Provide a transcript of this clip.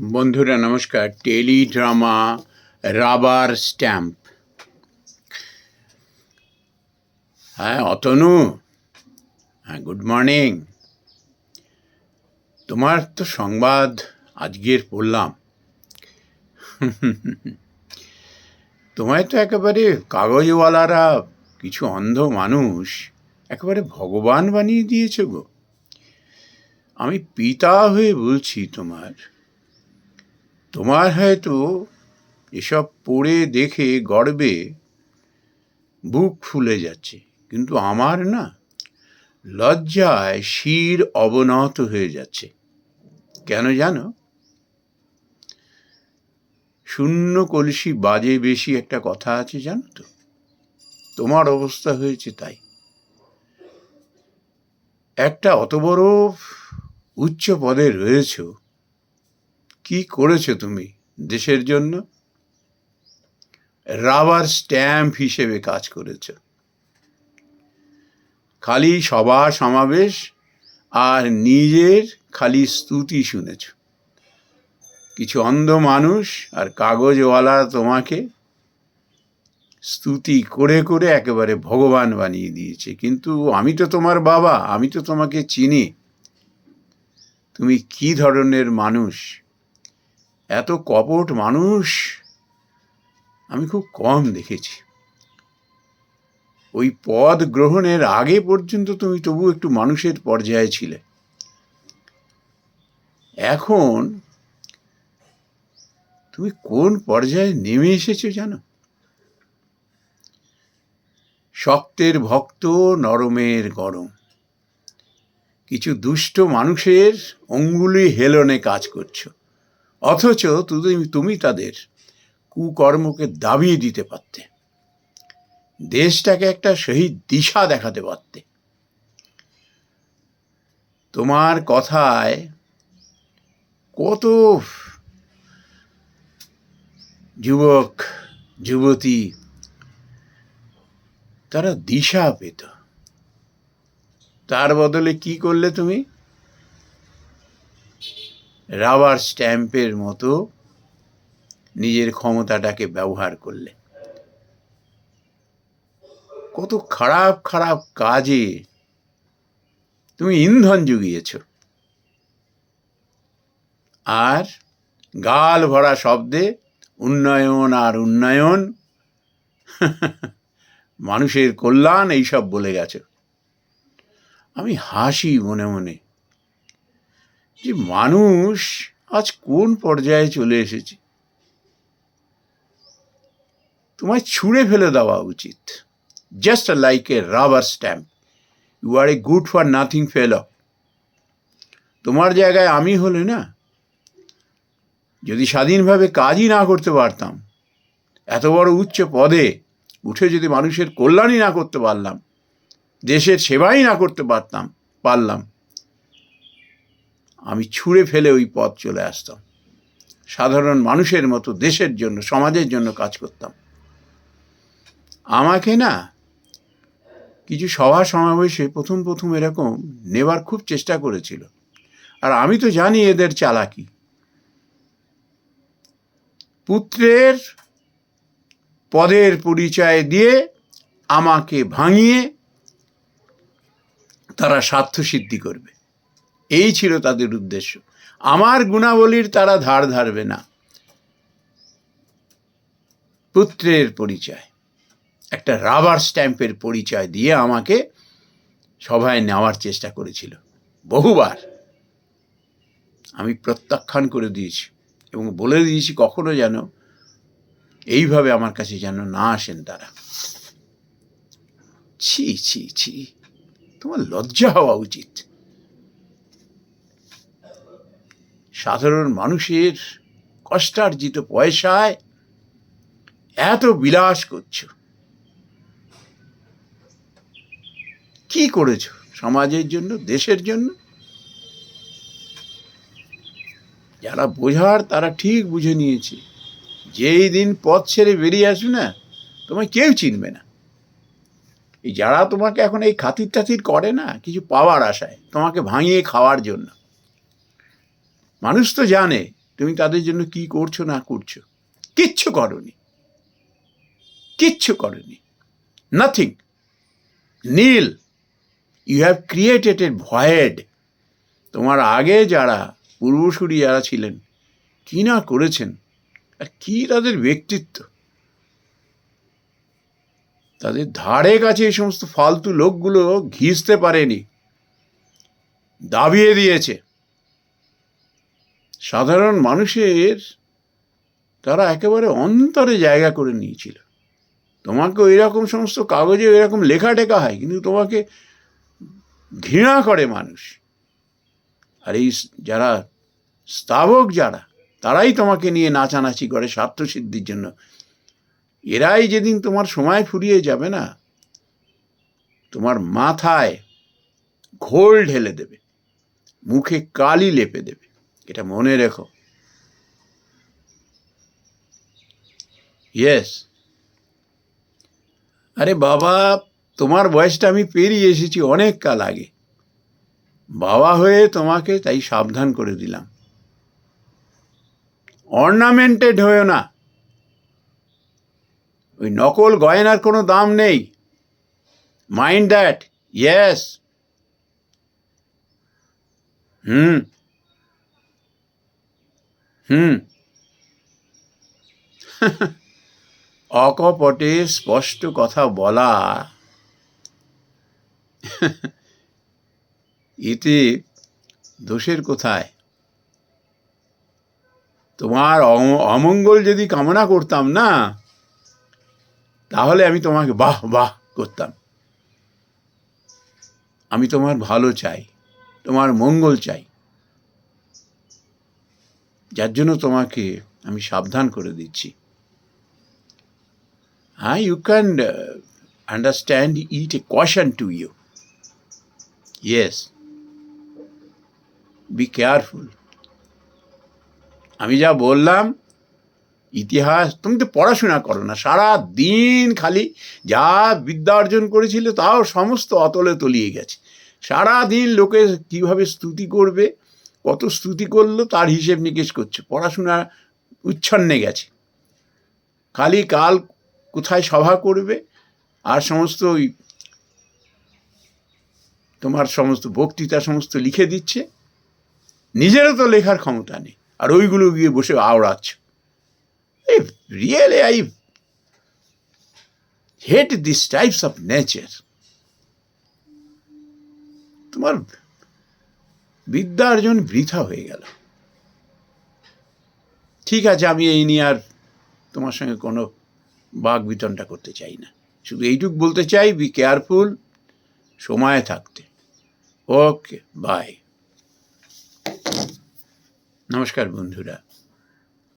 বন্ধুরা, নমস্কার। Teledrama, rubber stamp. হ্যাঁ অতনু। হ্যাঁ গুড মর্নিং। তোমার তো সংবাদ আজকের পড়লাম। তোমায় তো একেবারে কাগজওয়ালারা, কিছু অন্ধ মানুষ একেবারে ভগবান বানিয়ে দিয়েছে গো। আমি পিতা হয়ে বলছি তোমার। তোমার হয়তো এসব পড়ে দেখে গর্বে বুক ফুলে যাচ্ছে, কিন্তু আমার না লজ্জায় শির অবনত হয়ে যাচ্ছে। কেন জানো? শূন্য কলসি বাজে বেশি একটা কথা আছে, জানো তো? তোমার অবস্থা হয়েছে তাই। একটা অত বড় উচ্চ পদে রয়েছো কি করেছ তুমি দেশের জন্য? রাবার স্ট্যাম্প হিসেবে কাজ করেছ। খালি সভা সমাবেশ আর নিজের খালি স্তুতি শুনেছ। কিছু অন্ধ মানুষ আর কাগজওয়ালা তোমাকে স্তুতি করে করে একেবারে ভগবান বানিয়ে দিয়েছে। কিন্তু আমি তো তোমার বাবা, আমি তো তোমাকে চিনি। তুমি কি ধরনের মানুষ? এত কপট মানুষ আমি খুব কম দেখেছি। ওই পদ গ্রহণের আগে পর্যন্ত তুমি তবু একটু মানুষের পর্যায়ে ছিলে। এখন তুমি কোন পর্যায়ে নেমে এসেছ জানো? শক্তের ভক্ত, নরমের গরম। কিছু দুষ্ট মানুষের অঙ্গুলি হেলনে কাজ করছ। অথচ তুমি তুমি তাদের কুকর্মকে দাবিয়ে দিতে পারতে। দেশটাকে একটা শহীদ দিশা দেখাতে পারতে। তোমার কথায় কত যুবক, যুবতী তারা দিশা পেত। তার বদলে কি করলে তুমি? রাবার স্ট্যাম্পের মতো নিজের ক্ষমতাটাকে ব্যবহার করলে। কত খারাপ খারাপ কাজে তুমি ইন্ধন জুগিয়েছ। আর গাল ভরা শব্দে উন্নয়ন আর উন্নয়ন, মানুষের কল্যাণ এইসব বলে গেছো। আমি হাসি মনে মনে যে মানুষ আজ কোন পর্যায়ে চলে এসেছে? তোমায় ছুঁড়ে ফেলে দেওয়া উচিত। Just like a rubber stamp you are a good for nothing fail তোমার জায়গায় আমি হলে না? যদি স্বাধীনভাবে কাজই না করতে পারতাম, এত বড় উচ্চ পদে উঠে যদি মানুষের কল্যাণই না করতে পারলাম, দেশের সেবাই না করতে পারতাম, পারলাম। আমি ছুঁড়ে ফেলে ওই পথ চলে আসতাম। সাধারণ মানুষের মতো দেশের জন্য, সমাজের জন্য কাজ করতাম। আমাকে না কিছু সভা সমাবেশে প্রথম প্রথম এরকম নেবার খুব চেষ্টা করেছিল। আর আমি তো জানি এদের চালাকি। পুত্রের পদের পরিচয় দিয়ে আমাকে ভাঙিয়ে তারা স্বার্থসিদ্ধি করবে। এই ছিল তাদের উদ্দেশ্য। আমার গুণাবলীর তারা ধার ধারবে না। পুত্রের পরিচয়, একটা রাবার স্ট্যাম্পের পরিচয় দিয়ে আমাকে সভায় নেওয়ার চেষ্টা করেছিল। বহুবার আমি প্রত্যাখ্যান করে দিয়েছি এবং বলে দিয়েছি কখনো যেন এইভাবে আমার কাছে যেন না আসেন তারা। ছি ছি ছি, তোমার লজ্জা হওয়া উচিত। সাধারণ মানুষের কষ্টার্জিত পয়সায় এত বিলাস করছ। কি করেছ সমাজের জন্য, দেশের জন্য? যারা বোঝার তারা ঠিক বুঝে নিয়েছে, যেই দিন পথ ছেড়ে বেরিয়ে আসবে না, তোমায় কেউ চিনবে না। এই যারা তোমাকে এখন এই খাতির টাতির করে না, কিছু পাওয়ার আশায়, তোমাকে ভাঙিয়ে খাওয়ার জন্য মানুষ তো জানে তুমি তাদের জন্য কি করছ, না করছ। কিচ্ছু করনি। কিচ্ছু করনি। Nothing nil you have created a void তোমার আগে যারা পূর্বসূরি যারা ছিলেন, কি না করেছেন? কি তাদের ব্যক্তিত্ব? তাদের ধারে কাছে এই সমস্ত ফালতু লোকগুলো ঘিসতে পারেনি। দাবিয়ে দিয়েছে। সাধারণ মানুষের তারা একেবারে অন্তরে জায়গা করে নিয়েছিল। তোমাকে ওই রকম সমস্ত কাগজে এরকম লেখা টেখা হয়, কিন্তু তোমাকে ঘৃণা করে মানুষ। আর এই যারা স্থাবক যারা, তারাই তোমাকে নিয়ে নাচানাচি করে স্বার্থসিদ্ধির জন্য। এরাই যেদিন তোমার সময় ফুরিয়ে যাবে না, তোমার মাথায় ঘোল ঢেলে দেবে, মুখে কালি লেপে দেবে। এটা মনে রেখো। ইয়েস আরে বাবা, তোমার বয়সটা আমি পেরিয়ে এসেছি অনেক কাল আগে। বাবা হয়ে তোমাকে তাই সাবধান করে দিলাম। অর্নামেন্টেড হয়েও না। ওই নকল গয়নার কোনো দাম নেই। Mind that yes hmm. হুম। অকপটে স্পষ্ট কথা বলা। এতে দোষের কোথায়? তোমার অমঙ্গল যদি কামনা করতাম না, তাহলে আমি তোমাকে বাহ বাহ করতাম। আমি তোমার ভালো চাই, তোমার মঙ্গল চাই। যার জন্য তোমাকে আমি সাবধান করে দিচ্ছি। হ্যাঁ you can understand it a caution to you yes be careful আমি যা বললাম, ইতিহাস, তুমি তো পড়াশোনা করো না, সারা দিন খালি যা বিদ্যা অর্জন করেছিল তাও সমস্ত অতলে তলিয়ে গেছে। সারা দিন লোকে কীভাবে স্তুতি করবে কত স্তুতি করল তার হিসেব নিকেশ করছে। পড়াশোনা উচ্ছন্নে গেছে। খালি কাল কোথায় সভা করবে আর সমস্ত ওই তোমার সমস্ত বক্তৃতা সমস্ত লিখে দিচ্ছে। নিজেরও তো লেখার ক্ষমতা নেই। আর ওইগুলো গিয়ে বসে আওড়াচ্ছ। এই really I hate this types of nature. তোমার বিদ্যা অর্জন বৃথা হয়ে গেল। ঠিক আছে, আমি এই নিয়ে আর তোমার সঙ্গে কোনো বাঘ বিতনটা করতে চাই না। শুধু এইটুক বলতে চাই বি কেয়ারফুল সময় থাকতে। ওকে বাই নমস্কার বন্ধুরা।